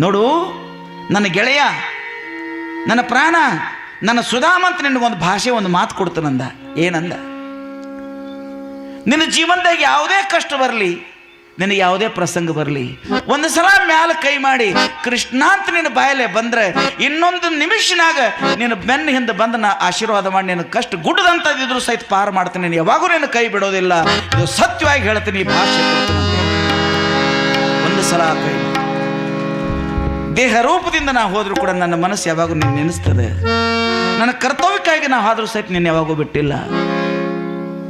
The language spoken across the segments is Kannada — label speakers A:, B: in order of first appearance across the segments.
A: ನೋಡು, ನನ್ನ ಗೆಳೆಯ, ನನ್ನ ಪ್ರಾಣ, ನನ್ನ ಸುಧಾಮಂತ ನಿನಗೊಂದು ಭಾಷೆ, ಒಂದು ಮಾತು ಕೊಡ್ತಾನಂದ ಏನಂದ? ನಿನ್ನ ಜೀವನದಾಗ ಯಾವುದೇ ಕಷ್ಟ ಬರಲಿ, ನಿನಗೆ ಯಾವುದೇ ಪ್ರಸಂಗ ಬರಲಿ, ಒಂದು ಸಲ ಮ್ಯಾಲ ಕೈ ಮಾಡಿ, ಕೃಷ್ಣ ಅಂತ ನಿನ್ನ ಬಾಯಲೆ ಬಂದ್ರೆ, ಇನ್ನೊಂದು ನಿಮಿಷನಾಗ ನಿನ್ನ ಬೆನ್ನ ಹಿಂದೆ ಬಂದು ನಾ ಆಶೀರ್ವಾದ ಮಾಡಿ, ನಿನ್ನ ಕಷ್ಟ ಗುಡ್ಡದಂತದಿದ್ರು ಸಹಿತ ಪಾರ ಮಾಡ್ತೀನಿ, ನೀನು ಯಾವಾಗೂ ನಿನ್ನ ಕೈ ಬಿಡೋದಿಲ್ಲ. ಇದು ಸತ್ಯವಾಗಿ ಹೇಳ್ತೀನಿ, ಈ ಭಾಷೆ ಒಂದು ಸಲ ಕೈ. ದೇಹ ರೂಪದಿಂದ ನಾ ಹೋದರೂ ಕೂಡ ನನ್ನ ಮನಸ್ಸು ಯಾವಾಗೂ ನಿನ್ನ ನೆನೆಸ್ತದೆ. ನನ್ನ ಕರ್ತವ್ಯಕ್ಕಾಗಿ ನಾ ಆದರೂ ಸಹಿತ ನಿನ್ನ ಯಾವಾಗೂ ಬಿಟ್ಟಿಲ್ಲ.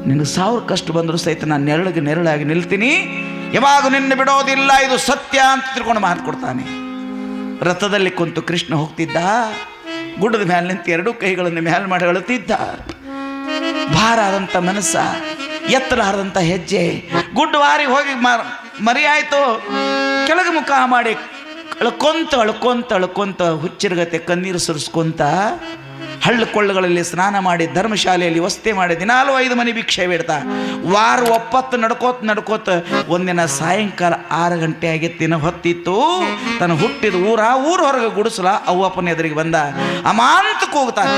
A: ನಿನಗೆ ಸಾವಿರ ಕಷ್ಟ ಬಂದರೂ ಸಹಿತ ನಾನು ನೆರಳಿಗೆ ನೆರಳಾಗಿ ನಿಲ್ತೀನಿ. ಯಾವಾಗ ನಿನ್ನ ಬಿಡೋದಿಲ್ಲ, ಇದು ಸತ್ಯ ಅಂತ ತಿಳ್ಕೊಂಡು ಮಾತು ಕೊಡ್ತಾನೆ. ರಥದಲ್ಲಿ ಕುಂತು ಕೃಷ್ಣ ಹೋಗ್ತಿದ್ದ. ಗುಡ್ಡದ ಮೇಲೆ ನಿಂತು ಎರಡೂ ಕೈಗಳನ್ನು ಮ್ಯಾಲೆ ಮಾಡಿ ಅಳುತ್ತಿದ್ದ. ಭಾರ ಆದಂಥ ಮನಸ್ಸ ಎತ್ತರ ಹೆಜ್ಜೆ. ಹೆಜ್ಜೆ ಗುಡ್ಡವಾರಿ ಹೋಗಿ ಮರಿಯಾಯಿತು. ಕೆಳಗೆ ಮುಖ ಮಾಡಿ ಅಳ್ಕೊಂತ ಅಳ್ಕೊಂತ ಅಳ್ಕೊಂತ ಹುಚ್ಚಿರ್ಗತೆ ಕಣ್ಣೀರು ಸುರಿಸ್ಕೊಂತ ಹಳ್ಳ ಕೊಳ್ಳಗಳಲ್ಲಿ ಸ್ನಾನ ಮಾಡಿ ಧರ್ಮಶಾಲೆಯಲ್ಲಿ ವಸ್ತೆ ಮಾಡಿ ದಿನಾಲು ಐದು ಮನೆ ಭಿಕ್ಷೆ ಬಿಡ್ತಾ. ವಾರ ಒಪ್ಪತ್ತು ನಡ್ಕೋತ ನಡ್ಕೋತ ಒಂದಿನ ಸಾಯಂಕಾಲ ಆರು ಗಂಟೆ ಆಗಿತ್ತಿನ ಹೊತ್ತಿತ್ತು. ತನ್ನ ಹುಟ್ಟಿದ ಊರ ಊರ ಹೊರಗೆ ಗುಡಿಸಲ. ಅವ್ವಪ್ಪನ ಎದುರಿಗೆ ಬಂದ. ಅಮಾಂತ ಕೂಗ್ತಾನೆ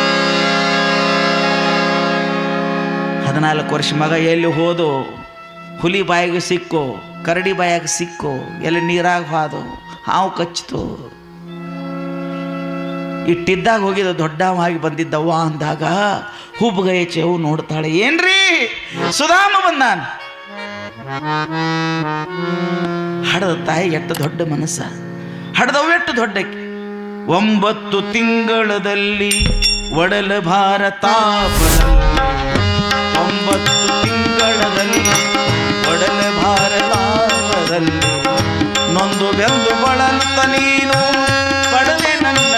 A: ಹದಿನಾಲ್ಕು ವರ್ಷ ಮಗ ಎಲ್ಲಿ ಹೋದು? ಹುಲಿ ಬಾಯಿಗೆ ಸಿಕ್ಕೋ, ಕರಡಿ ಬಾಯಾಗ ಸಿಕ್ಕೋ ಎಲ್ಲಿ ನೀರಾಗ ಹಾದು, ಹಾವು ಕಚ್ಚಿತು ಇಟ್ಟಿದ್ದಾಗ ಹೋಗಿದ ದೊಡ್ಡವಾಗಿ ಬಂದಿದ್ದವ್ವ ಅಂದಾಗ ಹುಬ್ಬಗೈ ಚೆವು ನೋಡ್ತಾಳೆ, ಏನ್ರಿ? ಸುಧಾಮ ಬಂದ ಹಡದ ತಾಯಿ ಎಷ್ಟು ದೊಡ್ಡ ಮನಸ್ಸ. ಹಡದವ ಎಷ್ಟು ದೊಡ್ಡಕ್ಕೆ. ಒಂಬತ್ತು ತಿಂಗಳದಲ್ಲಿ ಒಡಲ ಭಾರತ ಒಂಬತ್ತು ತಿಂಗಳದಲ್ಲಿ ಭಾರತದಲ್ಲಿ ನೊಂದು ಬೆಂದು ಬಳಲುತ್ತ ನೀನು ಪಡೆದೆ ನನ್ನ.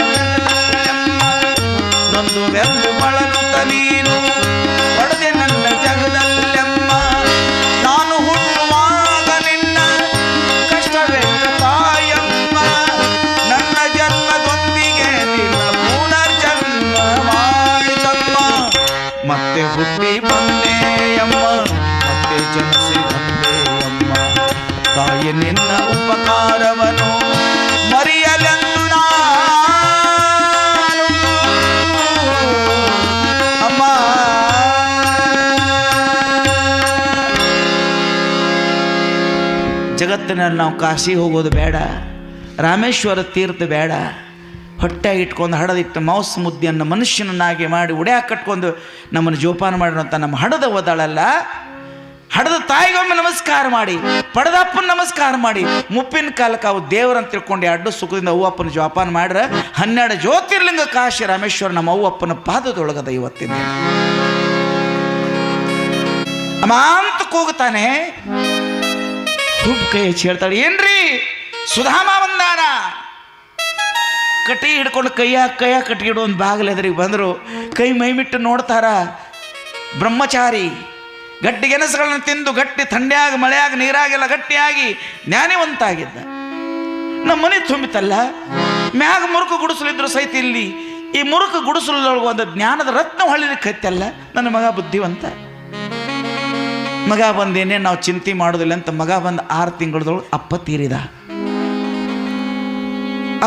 A: ನೊಂದು ಬೆಂದು ಬಳಲುತ್ತ ನೀನು ಪಡೆದೆ ನನ್ನ ಜಗದಲ್ಲಮ್ಮ ನಾನು ಹುಟ್ಟುವಾಗ ನಿನ್ನ ಕಷ್ಟವೇ ತಾಯಮ್ಮ. ನನ್ನ ಜನ್ಮದೊಂದಿಗೆ ನಿನ್ನ ಪುನರ್ಜನ್ಮವಾಯಿತಮ್ಮ ಮತ್ತೆ ಹುಟ್ಟಿ ತಾಯಿ ನಿನ್ನ ಉಪಕಾರವನ್ನು ಮರೆಯಲೆಂದು? ಅಮ್ಮ. ಜಗತ್ತಿನಲ್ಲಿ ನಾವು ಕಾಶಿ ಹೋಗೋದು ಬೇಡ, ರಾಮೇಶ್ವರ ತೀರ್ಥ ಬೇಡ. ಹೊಟ್ಟೆ ಇಟ್ಕೊಂಡು ಹಡದಿಟ್ಟು ಮೌಸ್ ಮುದ್ದೆಯನ್ನು ಮನುಷ್ಯನನ್ನಾಗಿ ಮಾಡಿ ಉಡ್ಯಾಕ ಕಟ್ಕೊಂಡು ನಮ್ಮನ್ನು ಜೋಪಾನ ಮಾಡಿರುವಂಥ ನಮ್ಮ ಹಡದ ಒದಳಲ್ಲ ಹಡದ ತಾಯಿಗೊಮ್ಮೆ ನಮಸ್ಕಾರ ಮಾಡಿ, ಪಡದಪ್ಪನ ನಮಸ್ಕಾರ ಮಾಡಿ, ಮುಪ್ಪಿನ ಕಾಲಕ್ಕೆ ಅವು ದೇವರಂತ ತಿಳ್ಕೊಂಡು, ಅಡ್ಡು ಸುಖದಿಂದ ಅವ್ವಪ್ಪನ ಜೋಪಾನ ಮಾಡ್ರೆ, ಹನ್ನೆರಡು ಜ್ಯೋತಿರ್ಲಿಂಗ ಕಾಶಿ ರಾಮೇಶ್ವರ ನಮ್ಮ ಅವ್ವಪ್ಪನ ಪಾದದೊಳಗದ ಇವತ್ತಿನ ಅಮಾಂತ ಕೂಗುತ್ತಾನೆ. ಕೈ ಹಚ್ಚಿ ಹೇಳ್ತಾಳೆ, ಏನ್ರಿ? ಸುಧಾಮ ಬಂದಾನ ಕಟ್ಟಿ ಹಿಡ್ಕೊಂಡು ಕೈಯ ಕೈಯ ಕಟ್ಟಿಗಿಡು ಒಂದು ಬಾಗಿಲು ಎದುರಿಗೆ ಬಂದರು, ಕೈ ಮೈಮಿಟ್ಟು ನೋಡ್ತಾರ, ಬ್ರಹ್ಮಚಾರಿ. ಗಟ್ಟಿ ಗೆಣಸುಗಳನ್ನ ತಿಂದು ಗಟ್ಟಿ ಥಂಡ್ಯಾಗ ಮಳೆಯಾಗ ನೀರಾಗೆಲ್ಲ ಗಟ್ಟಿಯಾಗಿ ಜ್ಞಾನಿವಂತಾಗಿದ್ದ. ನಮ್ಮ ಮನೆ ತುಂಬಿತಲ್ಲ, ಮ್ಯಾಗ ಮುರುಕು ಗುಡಿಸಲಿದ್ರು ಸಹಿತ ಇಲ್ಲಿ. ಈ ಮುರುಕು ಗುಡಿಸಲೊಳಗೆ ಒಂದು ಜ್ಞಾನದ ರತ್ನ ಹೊಳಿಲಿಕ್ಕೆ ಹತ್ತಲ್ಲ ನನ್ನ ಮಗ ಬುದ್ಧಿವಂತ. ಮಗ ಬಂದೇನೆ ನಾವು ಚಿಂತೆ ಮಾಡೋದಿಲ್ಲ ಅಂತ ಮಗ ಬಂದು ಆರು ತಿಂಗಳದೊಳಗೆ ಅಪ್ಪ ತೀರಿದ.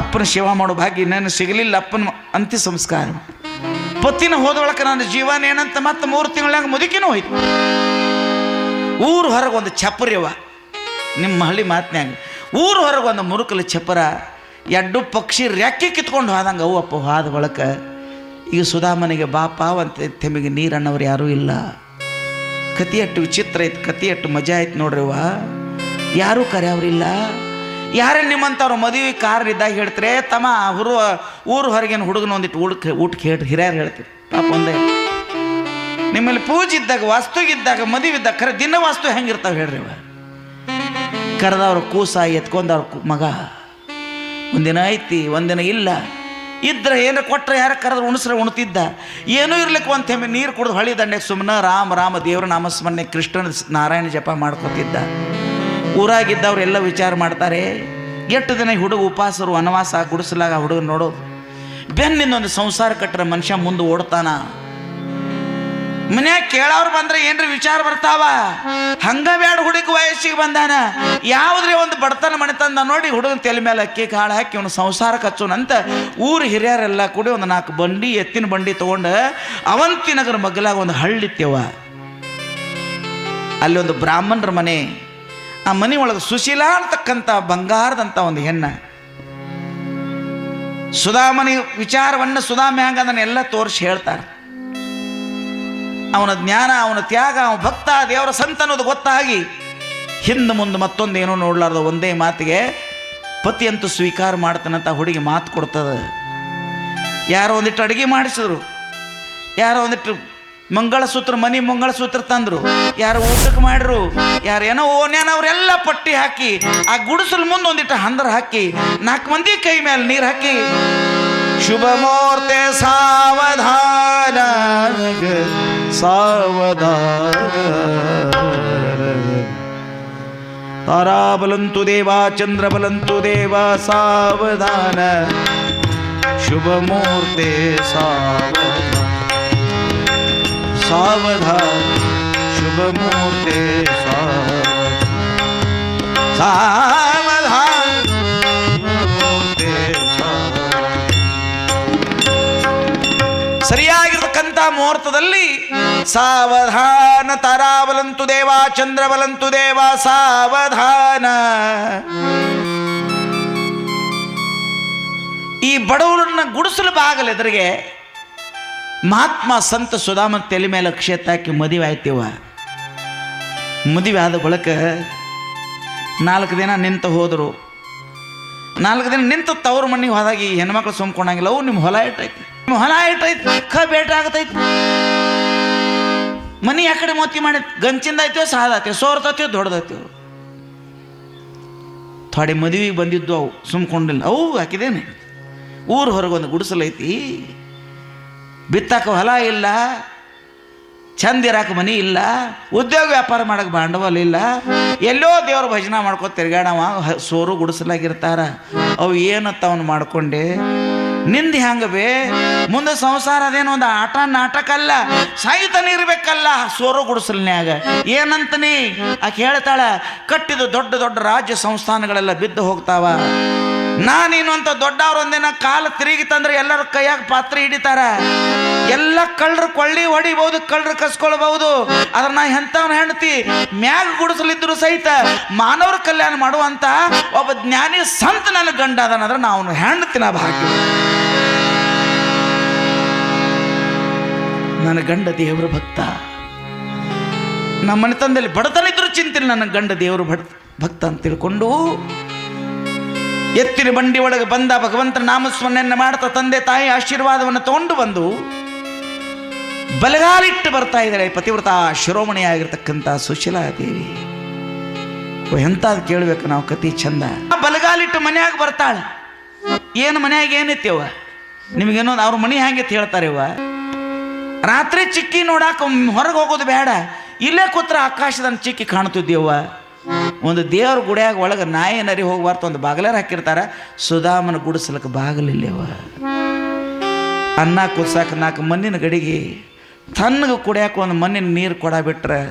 A: ಅಪ್ಪನ ಸೇವಾ ಮಾಡೋ ಭಾಗ್ಯ ನಾನು ಸಿಗಲಿಲ್ಲ, ಅಪ್ಪನ ಅಂತ್ಯ ಸಂಸ್ಕಾರ. ಪತ್ತಿನ ಹೋದೊಳಕ ನನ್ನ ಜೀವನ ಏನಂತ ಮತ್ತೆ ಮೂರು ತಿಂಗಳಾಗ ಮುದುಕಿನ ಹೋಯ್ತು. ಊರು ಹೊರಗೆ ಒಂದು ಚಪ್ಪರಿವ ನಿಮ್ಮ ಹಳ್ಳಿ ಮಾತಿನಾಗ ಊರು ಹೊರಗೆ ಒಂದು ಮುರುಕಲು ಚಪ್ಪರ. ಎಡ್ಡು ಪಕ್ಷಿ ರೆಕ್ಕೆ ಕಿತ್ಕೊಂಡು ಹೋದಂಗೆ ಅವು ಅಪ್ಪ ಹಾದ ಬಳಕ ಈಗ ಸುಧಾಮನಿಗೆ ಬಾಪ ಅಂತ ತೆಮಿಗೆ ನೀರನ್ನವ್ರು ಯಾರೂ ಇಲ್ಲ. ಕತಿಯಟ್ಟು ವಿಚಿತ್ರ ಐತೆ ಕತಿ ಅಟ್ಟು ಮಜಾ ಐತೆ ನೋಡ್ರಿವ ಯಾರೂ ಕರೆಯವ್ರಿಲ್ಲ ಯಾರೇ ನಿಮ್ಮಂಥವ್ರು ಮದುವೆ ಕಾರ್ ಇದ್ದಾಗ ಹೇಳ್ತಾರೆ, ತಮ್ಮ ಹುರು, ಊರು ಹೊರಗಿನ ಹುಡುಗನ ಒಂದಿಟ್ಟು ಊಟಕ್ಕೆ ಊಟಕ್ಕೆ ಹೇಳ್ರಿ ಹಿರಿಯರು ಹೇಳ್ತೀರಿ ಪಾಪ ಒಂದೇ. ನಿಮ್ಮಲ್ಲಿ ಪೂಜೆ ಇದ್ದಾಗ ವಾಸ್ತುಗಿದ್ದಾಗ ಮದುವೆ ಇದ್ದಾಗ ಖರೆ ದಿನ ವಾಸ್ತು ಹೆಂಗಿರ್ತಾವೆ ಹೇಳ್ರಿ ಇವ. ಕರೆದವ್ರು ಕೂಸ ಎತ್ಕೊಂಡವ್ರ ಮಗ, ಒಂದಿನ ಐತಿ, ಒಂದಿನ ಇಲ್ಲ. ಇದ್ರೆ ಏನಾರ ಕೊಟ್ಟರೆ ಯಾರ ಕರೆದ್ರೆ ಉಣಿಸ್ರೆ ಉಣ್ತಿದ್ದ. ಏನೂ ಇರ್ಲಿಕ್ಕೆ ಒಂದು ತೆಮ್ಮೆ ನೀರು ಕುಡಿದು ಹಳಿ ದಂಡೆಗೆ ಸುಮ್ಮನೆ ರಾಮ ರಾಮ ದೇವರ ನಾಮಸ್ಮರಣೆ, ಕೃಷ್ಣನ ನಾರಾಯಣ ಜಪ ಮಾಡ್ಕೊತಿದ್ದ. ಊರಾಗಿದ್ದವ್ರು ಎಲ್ಲ ವಿಚಾರ ಮಾಡ್ತಾರೆ. ಎಷ್ಟು ದಿನ ಹುಡುಗ ಉಪವಾಸರು ವನವಾಸ ಗುಡಿಸಲಾಗ ಹುಡುಗ ನೋಡೋದು ಬೆನ್ನಿಂದ ಒಂದು ಸಂಸಾರ ಕಟ್ಟರೆ ಮನುಷ್ಯ ಮುಂದೆ ಓಡ್ತಾನ. ಮನ್ಯಾಗ ಕೇಳೋರು ಬಂದ್ರೆ ಏನ್ರಿ ವಿಚಾರ ಬರ್ತಾವ? ಹಂಗ ಬ್ಯಾಡ ಹುಡುಗ ವಯಸ್ಸಿಗೆ ಬಂದಾನ. ಯಾವ್ದ್ರಿ ಒಂದು ಬಡತನ ಮಣಿತಂದ ನೋಡಿ ಹುಡುಗನ ತಲೆ ಮೇಲೆ ಅಕ್ಕಿ ಕಾಳು ಹಾಕಿ ಅವನು ಸಂಸಾರ ಕಚ್ಚೋನಂತ ಊರು ಹಿರಿಯರೆಲ್ಲ ಕೂಡಿ ಒಂದು ನಾಲ್ಕು ಬಂಡಿ, ಎತ್ತಿನ ಬಂಡಿ ತಗೊಂಡು ಅವಂತಿನಗರ ಮಗ್ಗಲಾಗ ಒಂದು ಹಳ್ಳಿತ್ಯವ. ಅಲ್ಲಿ ಒಂದು ಬ್ರಾಹ್ಮಣರ ಮನೆ ಆ ಮನೆ ಒಳಗೆ ಸುಶೀಲ ಅಂತಕ್ಕಂಥ ಬಂಗಾರದಂಥ ಒಂದು ಹೆಣ್ಣ. ಸುಧಾಮನಿ ವಿಚಾರವನ್ನು ಸುಧಾಮೆ ಹಂಗ ಅದನ್ನ ಎಲ್ಲ ತೋರಿಸಿ ಹೇಳ್ತಾರೆ. ಅವನ ಜ್ಞಾನ, ಅವನ ತ್ಯಾಗ, ಅವನ ಭಕ್ತ, ದೇವರ ಸಂತ ಅನ್ನೋದು ಗೊತ್ತಾಗಿ ಹಿಂದೆ ಮುಂದೆ ಮತ್ತೊಂದೇನೋ ನೋಡ್ಲಾರ್ದು ಒಂದೇ ಮಾತಿಗೆ ಪತಿಯಂತೂ ಸ್ವೀಕಾರ ಮಾಡ್ತಾನಂತ ಹುಡುಗಿ ಮಾತು ಕೊಡ್ತದೆ. ಯಾರೋ ಒಂದಿಟ್ಟು ಅಡುಗೆ ಮಾಡಿಸಿದ್ರು. ಯಾರೋ ಒಂದಿಟ್ಟು ಮಂಗಳಸೂತ್ರ, ಮನಿ ಮಂಗಳಸೂತ್ರ ತಂದ್ರು. ಯಾರು ಊಟಕ್ಕೆ ಮಾಡ್ರು, ಯಾರು ಏನೋ ಓನ್ಯಾನ ಅವರೆಲ್ಲ ಪಟ್ಟಿ ಹಾಕಿ, ಆ ಗುಡಿಸಲು ಮುಂದೆ ಒಂದಿಟ್ಟು ಹಂದ್ರ ಹಾಕಿ ನಾಲ್ಕು ಮಂದಿ ಕೈ ಮೇಲೆ ನೀರು ಹಾಕಿ, ಶುಭ ಮೂರ್ತೆ ಸಾವಧಾನ ಸಾವಧಾನ. ತಾರಾಬಲಂತು ದೇವ ಚಂದ್ರಬಲಂತು ದೇವ, ಸಾವಧಾನ. ಶುಭ ಮೂರ್ತೆ ಸಾವಧಾನ. ಸಾವಧಾನ शुभ मूर्ते सावधान ಮೂರ್ತೆ ಮುಹೂರ್ತದಲ್ಲಿ ಸಾವಧಾನ, ತಾರಾವಲಂತು ದೇವ, ಚಂದ್ರವಲಂತು ದೇವ, ಸಾವಧಾನ. ಈ ಬಡವರನ್ನ ಗುಡಿಸಲು ಬಾಗಲ ಎದುರಿಗೆ ಮಹಾತ್ಮ ಸಂತ ಸುಧಾಮನ ತಲೆ ಮೇಲೆ ಕ್ಷೇತ್ರ ಹಾಕಿ ಮದುವೆ ಆಯ್ತೀವ. ಮದುವೆ ಆದ ಬಳಿಕ ನಾಲ್ಕು ದಿನ ನಿಂತು ಹೋದರು. ನಾಲ್ಕು ದಿನ ನಿಂತು ತವ್ರ ಮನೆಗೆ ಹೋದಾಗ ಈ ಹೆಣ್ಮಕ್ಳು ಸುಮ್ಕೊಂಡಂಗಿಲ್ಲ. ಅವು ನಿಮ್ಮ ಹೊಲ ಇಟ್ಟೈತಿ. ನಿಮ್ಮ ಹೊಲ ಇಟ್ಟೈತಿ. ಅಕ್ಕ ಬೇಟ ಆಗತೈತಿ. ಮನಿ ಆ ಕಡೆ ಮೋತಿ ಮಾಡಿ ಗಂಚಿಂದ ಆಯ್ತೇವ ಸಾದೈತೆ ಸೋರ್ತೈತೋ ದೊಡ್ಡದೈತೋ ಥೋಡೆ ಮದುವೆಗೆ ಬಂದಿದ್ದು ಅವು ಸುಮ್ಕೊಂಡಿಲ್ಲ. ಅವು ಹಾಕಿದೇನೆ ಊರು ಹೊರಗೊಂದು ಗುಡಿಸಲೈತಿ. ಬಿತ್ತಾಕ ಹೊಲ ಇಲ್ಲ, ಚಂದ ಇರಾಕ ಮನಿ ಇಲ್ಲ, ಉದ್ಯೋಗ ವ್ಯಾಪಾರ ಮಾಡಕ್ಕೆ ಬಂಡವಾಳ ಇಲ್ಲ, ಎಲ್ಲೋ ದೇವ್ರ ಭಜನ ಮಾಡ್ಕೊ ತಿರ್ಗಾಡವ ಸೋರು ಗುಡಿಸಲಾಗಿರ್ತಾರ. ಅವು ಏನತ್ತ ಅವನು ಮಾಡ್ಕೊಂಡೆ? ನಿಂದ ಹೆಂಗ ಬೇ? ಮುಂದೆ ಸಂಸಾರ ಅದೇನೋ ಒಂದು ಆಟ ನಾಟಕಲ್ಲ ಇರಬೇಕಲ್ಲ ಇರ್ಬೇಕಲ್ಲ ಸೋರು ಗುಡಿಸಲ್ನ್ಯಾಗ. ಏನಂತನಿ ಆಕೆ ಹೇಳ್ತಾಳ, ಕಟ್ಟಿದ ದೊಡ್ಡ ದೊಡ್ಡ ರಾಜ್ಯ ಸಂಸ್ಥಾನಗಳೆಲ್ಲ ಬಿದ್ದು ಹೋಗ್ತಾವ. ನಾನೇನು ಅಂತ ದೊಡ್ಡವ್ರು ಒಂದಿನ ಕಾಲ ತಿರುಗಿತಂದ್ರೆ ಎಲ್ಲರ ಕೈಯಾಗ ಪಾತ್ರ ಹಿಡಿತಾರ. ಎಲ್ಲ ಕಳ್ಳರು ಕೊಳ್ಳಿ ಹೊಡಿಬಹುದು ಕಳ್ಳರು ಕಸ್ಕೊಳ್ಬಹುದು. ಅದ್ರ ನಾ ಎಂಥವ್ನ ಹೆಂಡತಿ, ಮ್ಯಾಗ ಗುಡಿಸಲಿದ್ರು ಸಹಿತ ಮಾನವರ ಕಲ್ಯಾಣ ಮಾಡುವಂತ ಒಬ್ಬ ಜ್ಞಾನಿ ಸಂತ ನನ್ನ ಗಂಡ ಅದನ್ನಂದ್ರೆ ನಾ ಅವನು ಹೆಂಡತಿನ ಭಾಗ್ಯ. ನನ್ನ ಗಂಡ ದೇವರ ಭಕ್ತ. ನಮ್ಮ ಮನೆತನದಲ್ಲಿ ಬಡತನ ಇದ್ರೂ ಚಿಂತಿಲ್ಲ ನನ್ನ ಗಂಡ ದೇವರು ಭಕ್ತ ಅಂತ ತಿಳ್ಕೊಂಡು ಎತ್ತಿನ ಬಂಡಿ ಒಳಗೆ ಬಂದ ಭಗವಂತನ ನಾಮಸ್ಮರಣೆಯನ್ನು ಮಾಡ್ತಾ ತಂದೆ ತಾಯಿ ಆಶೀರ್ವಾದವನ್ನು ತಗೊಂಡು ಬಂದು ಬಲಗಾಲಿಟ್ಟು ಬರ್ತಾ ಇದ್ದಾರೆ. ಪತಿವ್ರತ ಶಿರೋಮಣಿಯಾಗಿರ್ತಕ್ಕಂಥ ಸುಶೀಲಾ ದೇವಿ ಎಂಥದ್ದು ಕೇಳಬೇಕು ನಾವು ಕತಿ ಚಂದ. ಬಲಗಾಲಿಟ್ಟು ಮನೆಯಾಗ ಬರ್ತಾಳೆ. ಏನು ಮನೆಯಾಗ ಏನೈತಿವ ನಿಮಗೇನೋ ಅವ್ರ ಮನೆ ಹ್ಯಾಂಗೆ ಹೇಳ್ತಾರೆ ಇವ ರಾತ್ರಿ ಚಿಕ್ಕಿ ನೋಡಾಕ ಹೊರಗೆ ಹೋಗೋದು ಬೇಡ. ಇಲ್ಲೇ ಕೂತ್ರ ಆಕಾಶದ ಚಿಕ್ಕಿ ಕಾಣ್ತಿದ್ದೀವ ಒಂದು ದೇವ್ರ ಗುಡಿಯಾಗ ಒಳಗೆ ನಾಯಿ ನರಿ ಹೋಗ್ಬಾರ್ದು ಒಂದು ಬಾಗಲಾರ ಹಾಕಿರ್ತಾರೆ, ಸುಧಾಮನ ಗುಡಿಸ್ಲಕ್ಕ ಬಾಗಲಿಲ್ಲವ. ಅನ್ನ ಕುದ್ಸಕ್ಕೆ ನಾಲ್ಕು ಮಣ್ಣಿನ ಗಡಿಗೆ ತನ್ನಗೆ ಕುಡಿಯಾಕ ಒಂದು ಮಣ್ಣಿನ ನೀರು ಕೊಡ ಬಿಟ್ರೆ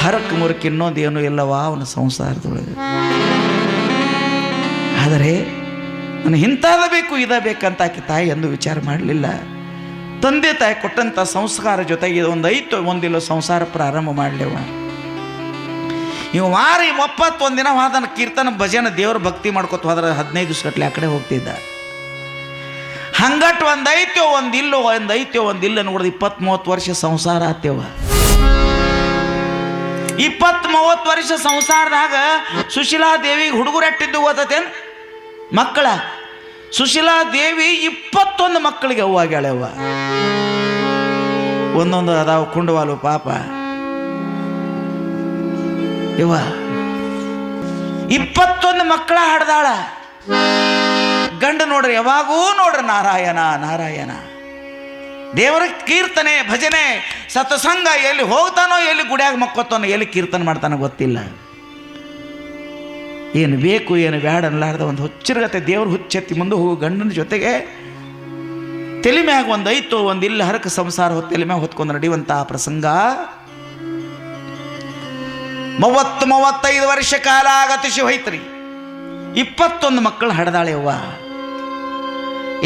A: ಹರಕ್ ಮುರುಕ್ ಇನ್ನೊಂದು ಏನೂ ಇಲ್ಲವ ಅವನ ಸಂಸಾರದೊಳಗೆ. ಆದರೆ ನಾನು ಇಂಥದ ಬೇಕು, ಇದ ಬೇಕಂತ ಆಕೆ ತಾಯಿ ಎಂದು ವಿಚಾರ ಮಾಡಲಿಲ್ಲ. ತಂದೆ ತಾಯಿ ಕೊಟ್ಟಂಥ ಸಂಸ್ಕಾರ ಜೊತೆಗೆ ಒಂದು ಐತು, ಒಂದಿಲ್ಲ ಸಂಸಾರ ಪ್ರಾರಂಭ ಮಾಡಲಿವ. ಇವು ವಾರ ಒಪ್ಪತ್ತು ದಿನ ಹೋದನ ಕೀರ್ತನ ಭಜನ ದೇವ್ರ ಭಕ್ತಿ ಮಾಡ್ಕೊತ ಹೋದ್ರೆ ಹದಿನೈದು ಗಟ್ಲೆ ಆ ಕಡೆ ಹೋಗ್ತಿದ್ದ. ಹಂಗಟ್ಟು ಒಂದು ಐತ್ಯೋ ಒಂದು ಇಲ್ಲೋ ಒಂದು ಐತ್ಯೋ ಒಂದು ಇಲ್ಲ ನೋಡಿದ ಇಪ್ಪತ್ತು ಮೂವತ್ತು ವರ್ಷ ಸಂಸಾರ ಆತ್ಯವ. ಇಪ್ಪತ್ತು ಮೂವತ್ತು ವರ್ಷ ಸಂಸಾರದಾಗ ಸುಶೀಲಾ ದೇವಿಗೆ ಹುಡುಗರು ಅಟ್ಟಿದ್ದು ಓದತೇನು ಮಕ್ಕಳ. ಸುಶೀಲಾ ದೇವಿ ಇಪ್ಪತ್ತೊಂದು ಮಕ್ಕಳಿಗೆ ಅವ್ವಾಗ್ಯಾಳವ್ವ ಒಂದೊಂದು ಅದಾವ ಕುಂಡವಾಲು ಪಾಪ. ಇವ. ಇಪ್ಪತ್ತೊಂದು ಮಕ್ಕಳ ಹಾಡ್ದಾಳ. ಗಂಡ ನೋಡ್ರಿ, ಯಾವಾಗೂ ನೋಡ್ರಿ ನಾರಾಯಣ ನಾರಾಯಣ. ದೇವರ ಕೀರ್ತನೆ, ಭಜನೆ, ಸತ್ಸಂಗ ಎಲ್ಲಿ ಹೋಗ್ತಾನೋ, ಎಲ್ಲಿ ಗುಡಿಯಾಗ ಮಕ್ಕೋತಾನೋ, ಎಲ್ಲಿ ಕೀರ್ತನೆ ಮಾಡ್ತಾನೋ ಗೊತ್ತಿಲ್ಲ. ಏನು ಬೇಕು, ಏನು ಬ್ಯಾಡ ಅನ್ಲಾರ್ದ ಒಂದು ಹುಚ್ಚಿರ್ಗತ್ತೆ ದೇವ್ರ ಹುಚ್ಚೆತ್ತಿ ಮುಂದೆ ಹೋಗು, ಗಂಡನ ಜೊತೆಗೆ ತಲೆ ಮ್ಯಾಗ ಒಂದು ಐತು ಒಂದು ಇಲ್ಲ ಹರಕ ಸಂಸಾರ ಹೊತ್ತು ತಲೆ ಮ್ಯಾಗ ಹೊತ್ಕೊಂಡು ನಡೆಯುವಂತಹ ಪ್ರಸಂಗ. ಮೂವತ್ತು, ಮೂವತ್ತೈದು ವರ್ಷ ಕಾಲ ಆಗತಿಸಿ ಹೋಯ್ತ್ರಿ ಇಪ್ಪತ್ತೊಂದು ಮಕ್ಕಳು ಹಡ್ದಾಳೆ ಅವ್ವ.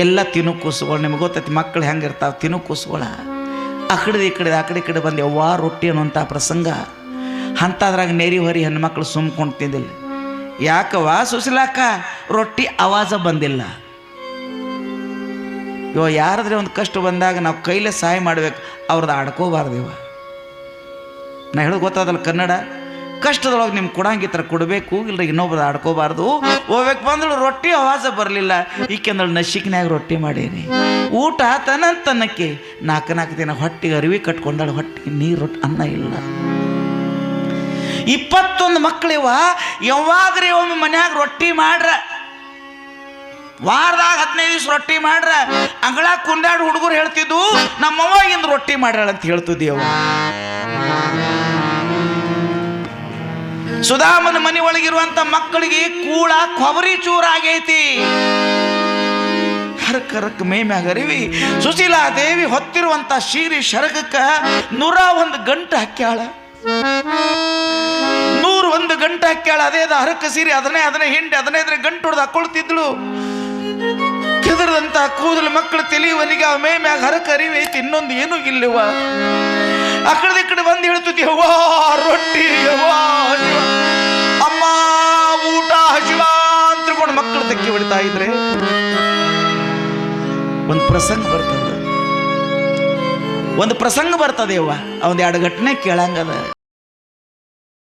A: ಎಲ್ಲ ತಿನ್ನು ಕೂಸುಗಳು ನಿಮ್ಗೆ ಗೊತ್ತೈತಿ ಮಕ್ಕಳು ಹೆಂಗಿರ್ತಾವೆ ತಿನ್ನು ಕೂಸುಗಳ ಆ ಕಡೆ ಈ ಕಡೆ ಆ ಕಡೆ ಈ ಕಡೆ ಬಂದು ಯವ್ವ ರೊಟ್ಟಿ ಅನ್ನುವಂಥ ಪ್ರಸಂಗ. ಅಂಥದ್ರಾಗ ನೆರಿ ಹೊರಿ ಹೆಣ್ಮಕ್ಳು ಸುಮ್ಕೊಂಡು ತಿಂದಿಲ್ಲ. ಯಾಕವ್ವ ಸುಶೀಲಾಕ ರೊಟ್ಟಿ ಆವಾಜ ಬಂದಿಲ್ಲ. ಇವ ಯಾರಾದ್ರೆ ಒಂದು ಕಷ್ಟ ಬಂದಾಗ ನಾವು ಕೈಲೇ ಸಹಾಯ ಮಾಡ್ಬೇಕು, ಅವ್ರದ್ದು ಆಡ್ಕೋಬಾರ್ದು ಇವ. ನಾ ಹೇಳೋದು ಗೊತ್ತಾದಲ್ಲ ಕನ್ನಡ? ಕಷ್ಟದೊಳಗೆ ನಿಮ್ಗೆ ಥರ ಕೊಡಬೇಕು ಇಲ್ಲ ಇನ್ನೊಬ್ರು ಆಡ್ಕೋಬಾರ್ದು. ಹೋಗ್ಬೇಕು ಬಂದಳು ರೊಟ್ಟಿ ಹವಾಸ ಬರಲಿಲ್ಲ. ಈಕೆಂದಳು ನಶಿಕ್ನಾಗ ರೊಟ್ಟಿ ಮಾಡೀನಿ ಊಟ ತನ ನಾಲ್ಕು ನಾಲ್ಕು ದಿನ ಹೊಟ್ಟಿಗೆ ಅರಿವಿ ಕಟ್ಕೊಂಡಳು. ಹೊಟ್ಟಿಗೆ ನೀರು ರೊಟ್ಟಿ ಅನ್ನ ಇಲ್ಲ. ಇಪ್ಪತ್ತೊಂದು ಮಕ್ಕಳಿವ ಯಾವಾಗ್ರಿ ಒಮ್ಮೆ ಮನ್ಯಾಗ ರೊಟ್ಟಿ ಮಾಡ್ರ. ವಾರದಾಗ ಹದಿನೈದು ದಿವಸ ರೊಟ್ಟಿ ಮಾಡ್ರ. ಅಂಗಳ ಕುಂದಾಡ್ ಹುಡುಗರು ಹೇಳ್ತಿದ್ದು, ನಮ್ಮವ್ವ ಇಂದು ರೊಟ್ಟಿ ಮಾಡ್ಯಾಳ ಅಂತ ಹೇಳ್ತಿದ್ದೀವ ಸುಧಾಮನ ಮನೆ ಒಳಗಿರುವಂತ ಮಕ್ಕಳಿಗೆ ಕೂಳ ಕೊಬರಿ ಚೂರಾಗೈತಿ ಆಗೈತಿ. ಹರಕ್ ಹರಕ್ ಮೇ ಮ್ಯಾಗ ಅರಿವಿ. ಸುಶೀಲಾ ದೇವಿ ಹೊತ್ತಿರುವಂತ ಶೀರಿ ಶರಗಕ್ಕ ನೂರ ಒಂದು ಗಂಟು ಹಾಕ್ಯಾಳ. ನೂರ ಒಂದು ಗಂಟು ಹಾಕ್ಯಾಳ. ಅದೇ ಅದ ಹರಕ ಸೀರೆ, ಅದನ್ನೇ ಅದನ್ನೇ ಹಿಂಡಿ, ಅದನ್ನೇ ಅದ್ರ ಗಂಟು ಹೊಡೆದು ಹಾಕೊಳ್ತಿದ್ಳು ಕೆದರದಂತ ಕೂದಲು ಮಕ್ಕಳು ತಿಳಿಯುವನಿಗೆ ಅವ ಮೇ ಮ್ಯಾಗ ಹರಕ ಅರಿವೈತಿ. ಇನ್ನೊಂದು ಏನೂ ಇಲ್ಲವ. ಆ ಕಡೆ ಈ ಕಡೆ ಬಂದು ಹೇಳ್ತಿದ್ದಿ ಅವ್ವ ರೊಟ್ಟಿ ಹಸಿವ. ಅಮ್ಮ, ಊಟ, ಹಸಿವ ಅಂತ ತಿಳ್ಕೊಂಡು ಮಕ್ಕಳು ತೆಕ್ಕಿ ಹೊಡಿತಾ ಇದ್ರೆ ಒಂದು ಪ್ರಸಂಗ ಬರ್ತದ. ಒಂದು ಪ್ರಸಂಗ ಬರ್ತದೆ ಅವ್ವ ಒಂದು ಎರಡು ಘಟನೆ ಕೇಳಂಗದ.